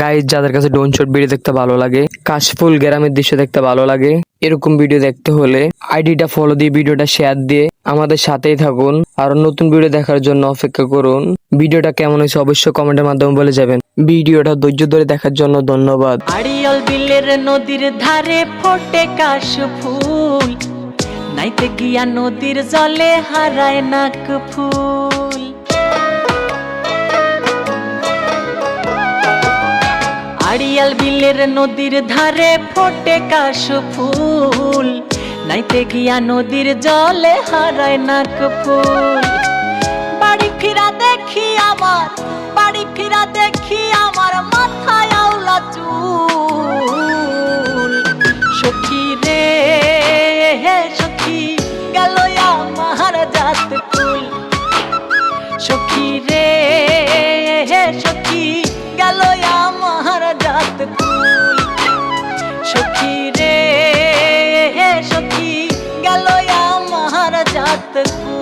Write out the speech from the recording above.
Guys যাদের কাছে ডোন shot video দেখতে ভালো লাগে, কাশফুল গ্রামের দৃশ্য দেখতে ভালো লাগে, এরকম ভিডিও দেখতে হলে আইডিটা ফলো দিয়ে ভিডিওটা শেয়ার দিয়ে আমাদের সাথেই থাকুন। আর নতুন ভিডিও দেখার জন্য অপেক্ষা করুন। ভিডিওটা কেমন হয়েছে অবশ্যই কমেন্টের মাধ্যমে বলে যাবেন। ভিডিওটা ধৈর্য ধরে দেখার জন্য ধন্যবাদ। আড়িয়াল বিলের নদীর ধারে ফোটে কাশ ফুল নাইতে গিয়া নদীর জলে হারায় নাক ফুল আড়িয়াল বিলের নদীর ধারে ফোটে কাশ ফুল। নাইতে গিয়া নদীর জলে হারায় নাক ফুল। বাড়ি ফিরা দেখি আমার, বাড়ি ফিরা দেখি আমার মাথায় আউলা চুল। সখী রে, হে সখী, গেল আমার জাত ফুল। সখী রে জাত কুল সখী রে সখী গেল আমার জাত কুল